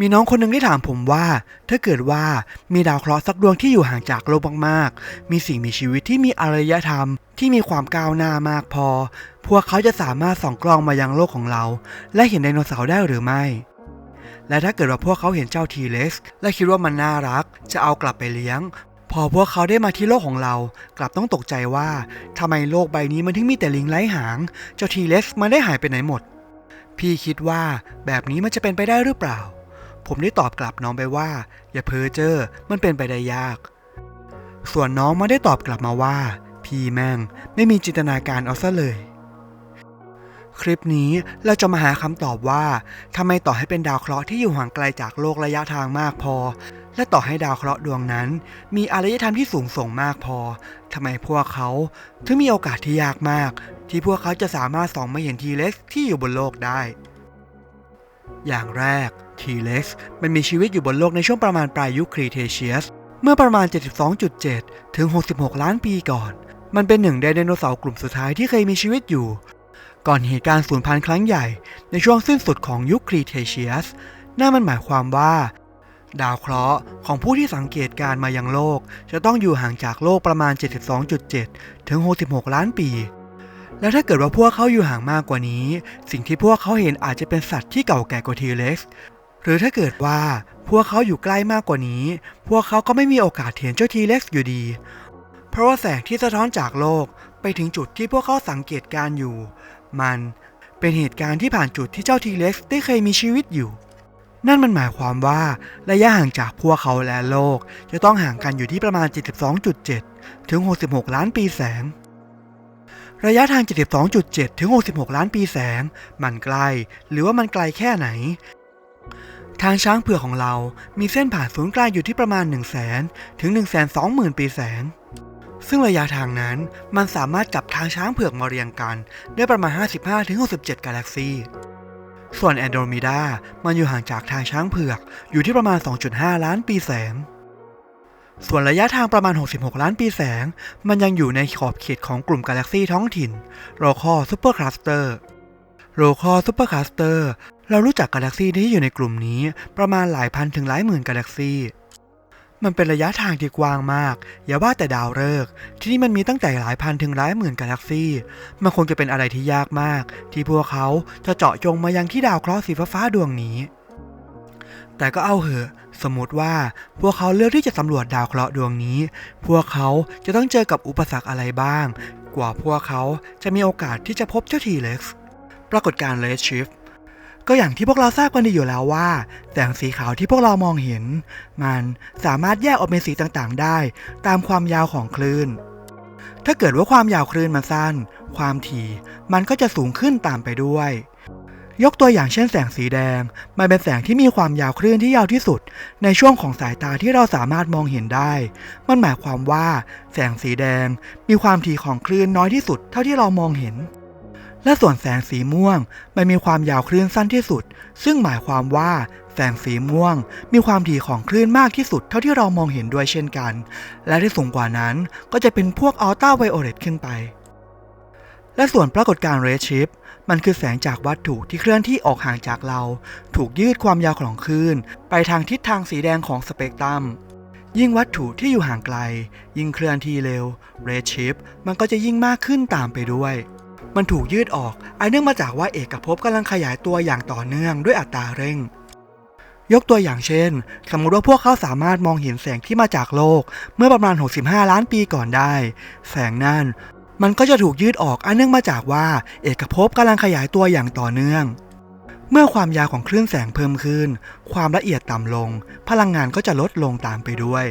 มีน้องคนหนึ่งได้ถามผมว่า ถ้าเกิดว่ามีดาวเคราะห์สักดวงที่อยู่ห่างจากโลกมากๆ มีสิ่งมีชีวิตที่มีอารยธรรม ที่มีความก้าวหน้ามากพอ พวกเขาจะสามารถส่องกล้องมายังโลกของเรา และเห็นไดโนเสาร์ได้หรือไม่ และถ้าเกิดว่าพวกเขาเห็นเจ้าทีเล็กและคิดว่ามันน่ารัก จะเอากลับไปเลี้ยง พอพวกเขาได้มาที่โลกของเรา กลับต้องตกใจว่าทำไมโลกใบนี้มันถึงมีแต่ลิงไร้หาง เจ้าทีเล็กมันได้หายไปไหนหมด พี่คิดว่าแบบนี้มันจะเป็นไปได้หรือเปล่า ผมได้ตอบกลับน้องไปว่า อย่าเพ้อเจ้อมันเป็นไปได้ยาก ส่วนน้องไม่ได้ตอบกลับมาว่า พี่แม่งไม่มีจินตนาการเอาซะเลย คลิปนี้เราจะมาหาคำตอบว่าทำไมต่อให้เป็นดาวเคราะห์ที่อยู่ห่างไกลจากโลกระยะทางมากพอ และต่อให้ดาวเคราะห์ดวงนั้น มีอารยธรรมที่สูงส่งมากพอทำไมพวกเขาถึงมีโอกาสที่ยากมาก ที่พวกเขาจะสามารถส่องมาเห็นทีเล็กที่อยู่บนโลกได้ อย่างแรกทีเล็กซ์มันมีชีวิตอยู่บนโลกในช่วงประมาณปลายยุคครีเทเชียส เมื่อประมาณ 72.7 ถึง 66 ล้านปีก่อน มันเป็นหนึ่งในไดโนเสาร์กลุ่มสุดท้ายที่เคยมีชีวิตอยู่ ก่อนเหตุการณ์สูญพันธุ์ครั้งใหญ่ ในช่วงสิ้นสุดของยุคครีเทเชียสนั่นมันหมายความว่า ดาวเคราะห์ของผู้ที่สังเกตการณ์มายังโลก จะต้องอยู่ห่างจากโลกประมาณ 72.7 ถึง 66 ล้านปี และถ้าเกิดว่าพวกเขาอยู่ห่างมากกว่านี้ สิ่งที่พวกเขาเห็นอาจจะเป็นสัตว์ที่เก่าแก่กว่าทีเล็กซ์หรือถ้าเกิดว่าพวกเขาอยู่ใกล้มากกว่านี้ พวกเขาก็ไม่มีโอกาสเห็นเจ้าทีเล็กซ์อยู่ดี เพราะว่าแสงที่สะท้อนจากโลกไปถึงจุดที่พวกเขาสังเกตการณ์อยู่ มันเป็นเหตุการณ์ที่ผ่านจุดที่เจ้าทีเล็กซ์ได้เคยมีชีวิตอยู่ นั่นมันหมายความว่าระยะห่างจากพวกเขาและโลก จะต้องห่างกันอยู่ที่ประมาณ 72.7 ถึง 66 ล้านปีแสง ระยะทาง 72.7 ถึง 66 ล้านปีแสง มันไกล หรือว่ามันไกลแค่ไหน ทางช้างเผือกของเรา มีเส้นผ่านศูนย์กลางอยู่ที่ประมาณ 1 0 0 0 0แสนถึง 1 2 0 0 0 0 ปีแสง ซึ่งระยะทางนั้นมันสามารถจับทางช้างเผือกมาเรียงกัน ได้ประมาณ 55ถึง67 กาแล็กซีส่วนแอนโดรเมดา มันอยู่ห่างจากทางช้างเผือกอยู่ที่ประมาณ 2.5 ล้านปีแสง ส่วนระยะทางประมาณ 66 ล้านปีแสง มันยังอยู่ในขอบเขตของกลุ่มกาแล็กซีท้องถิ่นโรคอซูเปอร์คลัสเตอร์โรคอซูเปอร์คลัสเตอร์เรารู้จักกาแล็กซีที่อยู่ในกลุ่มนี้ประมาณหลายพันถึงหลายหมื่นกาแล็กซีมันเป็นระยะทางที่กว้างมาก อย่าว่าแต่ดาวฤกษ์ที่นี่มันมีตั้งแต่หลายพันถึงหลายหมื่นกาแล็กซีมันคงจะเป็นอะไรที่ยากมาก ที่พวกเขาจะเจาะจงมายังที่ดาวเคราะห์สีฟ้าดวงนี้ แต่ก็เอาเหอะ สมมติว่าพวกเขาเลือกที่จะสำรวจดาวเคราะห์ดวงนี้ พวกเขาจะต้องเจอกับอุปสรรคอะไรบ้าง กว่าพวกเขาจะมีโอกาสที่จะพบเจ้าทีเล็กซ์ปรากฏการณ์เลดชิฟก็อย่างที่พวกเราทราบกันดีอยู่แล้วว่า แสงสีขาวที่พวกเรามองเห็น มันสามารถแยกออกเป็นสีต่างๆ ได้ ตามความยาวของคลื่น ถ้าเกิดว่าความยาวคลื่นมันสั้น ความถี่มันก็จะสูงขึ้นตามไปด้วย ยกตัวอย่างเช่นแสงสีแดง มันเป็นแสงที่มีความยาวคลื่นที่ยาวที่สุด ในช่วงของสายตาที่เราสามารถมองเห็นได้ มันหมายความว่า แสงสีแดงมีความถี่ของคลื่นน้อยที่สุดเท่าที่เรามองเห็น และส่วนแสงสีม่วง มันมีความยาวคลื่นสั้นที่สุด ซึ่งหมายความว่า แสงสีม่วง มีความถี่ของคลื่นมากที่สุด เท่าที่เรามองเห็นด้วยเช่นกัน และที่สูงกว่านั้นก็จะเป็นพวกอัลตราไวโอเลตขึ้นไป และส่วนปรากฏการณ์เรดชิฟมันคือแสงจากวัตถุที่เคลื่อนที่ออกห่างจากเรา ถูกยืดความยาวของคลื่น ไปทางทิศทางสีแดงของสเปกตรัม ยิ่งวัตถุที่อยู่ห่างไกล ยิ่งเคลื่อนที่เร็วเรดชิฟมันก็จะยิ่งมากขึ้นตามไปด้วย มันถูกยืดออกอันเนื่องมาจากว่าเอกภพกำลังขยายตัวอย่างต่อเนื่องด้วยอัตราเร่ง ยกตัวอย่างเช่น สมมติว่าพวกเขาสามารถมองเห็นแสงที่มาจากโลก เมื่อประมาณ 65 ล้านปีก่อนได้ แสงนั่น มันก็จะถูกยืดออกอันเนื่องมาจากว่า เอกภพกำลังขยายตัวอย่างต่อเนื่อง เมื่อความยาวของคลื่นแสงเพิ่มขึ้น ความละเอียดต่ำลง พลังงานก็จะลดลงตามไปด้วย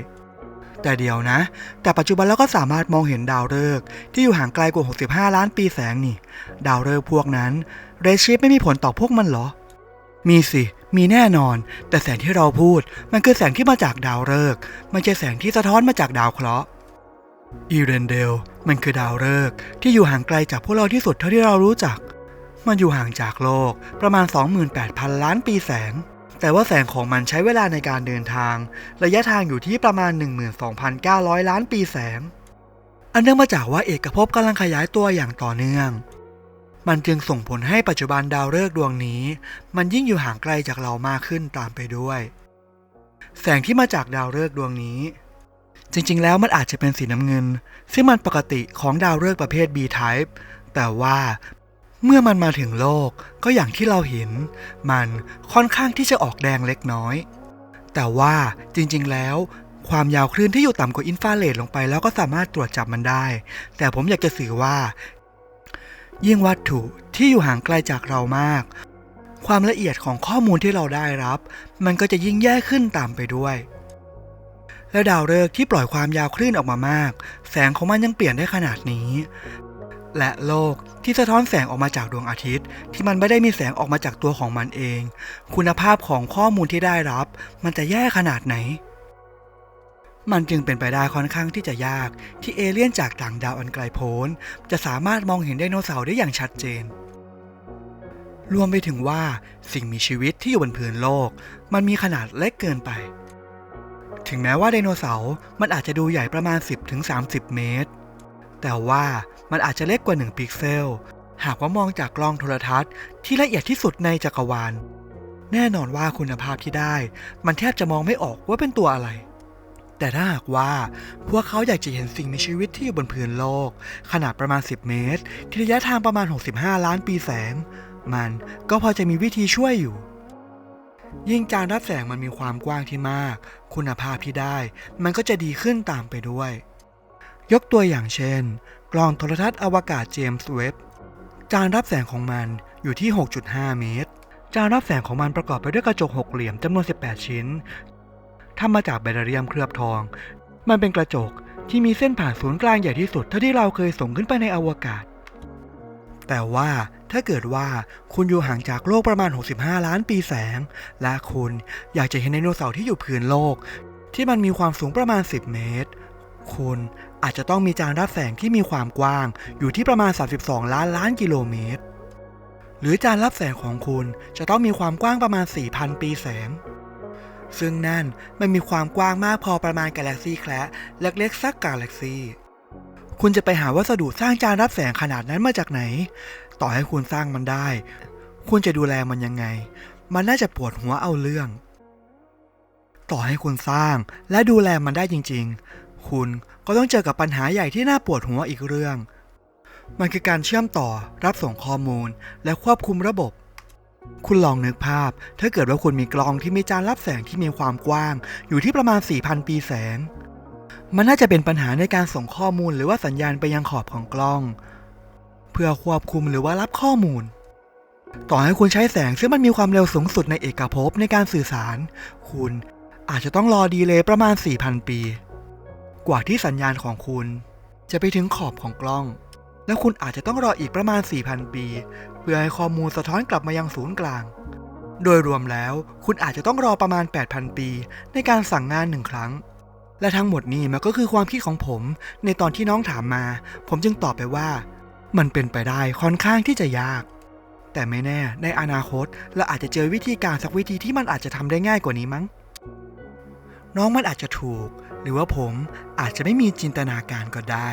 แต่เดียวนะ แต่ปัจจุบันเราก็สามารถมองเห็นดาวฤกษ์ที่อยู่ห่างไกลกว่า 65 ล้านปีแสงนี่ ดาวฤกษ์พวกนั้นเรชิฟไม่มีผลต่อพวกมันเหรอ มีสิมีแน่นอน แต่แสงที่เราพูด มันคือแสงที่มาจากดาวฤกษ์มันจะแสงที่สะท้อนมาจากดาวเคราะห์ อีเรนเดลมันคือดาวฤกษ์ที่อยู่ห่างไกลจากพวกเราที่สุดเท่าที่เรารู้จัก มันอยู่ห่างจากโลกประมาณ 28,000 ล้านปีแสง แต่ว่าแสงของมันใช้เวลาในการเดินทาง ระยะทางอยู่ที่ประมาณ 12,900 ล้านปีแสง อันเนื่องมาจากว่าเอกภพกำลังขยายตัวอย่างต่อเนื่อง มันจึงส่งผลให้ปัจจุบันดาวฤกษ์ดวงนี้ มันยิ่งอยู่ห่างไกลจากเรามากขึ้นตามไปด้วย แสงที่มาจากดาวฤกษ์ดวงนี้ จริงๆ แล้วมันอาจจะเป็นสีน้ำเงิน ซึ่งมันปกติของดาวฤกษ์ประเภท B-type แต่ว่าเมื่อมันมาถึงโลกก็อย่างที่เราเห็น มันค่อนข้างที่จะออกแดงเล็กน้อย แต่ว่าจริงๆ แล้ว ความยาวคลื่นที่อยู่ต่ำกว่าอินฟราเรดลงไปแล้วก็สามารถตรวจจับมันได้ แต่ผมอยากจะสื่อว่า ยิ่งวัตถุที่อยู่ห่างไกลจากเรามาก ความละเอียดของข้อมูลที่เราได้รับ มันก็จะยิ่งแย่ขึ้นตามไปด้วย และดาวฤกษ์ที่ปล่อยความยาวคลื่นออกมามาก แสงของมันยังเปลี่ยนได้ขนาดนี้ และโลกที่สะท้อนแสงออกมาจากดวงอาทิตย์ ที่มันไม่ได้มีแสงออกมาจากตัวของมันเอง คุณภาพของข้อมูลที่ได้รับ มันจะแย่ขนาดไหน มันจึงเป็นไปได้ค่อนข้างที่จะยาก ที่เอเลี่ยนจากต่างดาวอันไกลโพ้น จะสามารถมองเห็นไดโนเสาร์ได้อย่างชัดเจนรวมไปถึงว่าสิ่งมีชีวิตที่อยู่บนพื้นโลก มันมีขนาดเล็กเกินไป ถึงแม้ว่าไดโนเสาร์มันอาจจะดูใหญ่ประมาณ 10-30 เมตร แต่ว่ามันอาจจะเล็กกว่า 1 พิกเซล หากว่ามองจากกล้องโทรทัศน์ที่ละเอียดที่สุดในจักรวาล แน่นอนว่าคุณภาพที่ได้ มันแทบจะมองไม่ออกว่าเป็นตัวอะไร แต่ถ้าหากว่าพวกเขาอยากจะเห็นสิ่งมีชีวิตที่อยู่บนพื้นโลก ขนาดประมาณ 10 เมตรที่ระยะทางประมาณ 65 ล้านปีแสง มันก็พอจะมีวิธีช่วยอยู่ ยิ่งจานรับแสงมันมีความกว้างที่มาก คุณภาพที่ได้ มันก็จะดีขึ้นตามไปด้วย ยกตัวอย่างเช่น กล้องโทรทัศน์อวกาศเจมส์เว็บจานรับแสงของมันอยู่ที่ 6.5 เมตร จานรับแสงของมันประกอบไปด้วยกระจกหกเหลี่ยมจำนวน 18 ชิ้นทำมาจากแบตเตอรี่ยมเคลือบทอง มันเป็นกระจกที่มีเส้นผ่านศูนย์กลางใหญ่ที่สุดเท่าที่เราเคยส่งขึ้นไปในอวกาศ แต่ว่า ถ้าเกิดว่าคุณอยู่ห่างจากโลกประมาณ 65 ล้านปีแสง และคุณอยากจะเห็นไดโนเสาร์ที่อยู่พื้นโลก ที่มันมีความสูงประมาณ 10 เมตร คุณอาจจะต้องมีจานรับแสงที่มีความกว้างอยู่ที่ประมาณ 32 ล้านล้านกิโลเมตร หรือจานรับแสงของคุณจะต้องมีความกว้างประมาณ 4,000 ปีแสง ซึ่งนั่นมันมีความกว้างมากพอประมาณกาแล็กซี่แคละเล็กๆสักกาแล็กซี่คุณจะไปหาวัสดุสร้างจานรับแสงขนาดนั้นมาจากไหน ต่อให้คุณสร้างมันได้ คุณจะดูแลมันยังไง มันน่าจะปวดหัวเอาเรื่อง ต่อให้คุณสร้างและดูแลมันได้จริง ๆ คุณก็ต้องเจอกับปัญหาใหญ่ที่น่าปวดหัวอีกเรื่อง มันคือการเชื่อมต่อรับส่งข้อมูลและควบคุมระบบคุณลองนึกภาพ ถ้าเกิดว่าคุณมีกล้องที่มีจานรับแสงที่มีความกว้าง อยู่ที่ประมาณ 4,000 ปีแสง มันน่าจะเป็นปัญหาในการส่งข้อมูลหรือว่าสัญญาณไปยังขอบของกล้อง เพื่อควบคุมหรือว่ารับข้อมูล ต่อให้คุณใช้แสงซึ่งมันมีความเร็วสูงสุดในเอกภพในการสื่อสาร คุณอาจจะต้องรอดีเลย์ประมาณ 4,000 ปี กว่าที่สัญญาณของคุณ จะไปถึงขอบของกล้อง แล้วคุณอาจจะต้องรออีกประมาณ 4,000 ปี เพื่อให้ข้อมูลสะท้อนกลับมายังศูนย์กลาง โดยรวมแล้วคุณอาจจะต้องรอประมาณ 8,000 ปี ในการสั่งงานหนึ่งครั้งและทั้งหมดนี้มันก็คือความคิดของผม ในตอนที่น้องถามมา ผมจึงตอบไปว่า มันเป็นไปได้ค่อนข้างที่จะยาก แต่ไม่แน่ในอนาคตเราอาจจะเจอวิธีการสักวิธีที่มันอาจจะทำได้ง่ายกว่านี้มั้ง น้องมันอาจจะถูก หรือว่าผมอาจจะไม่มีจินตนาการก็ได้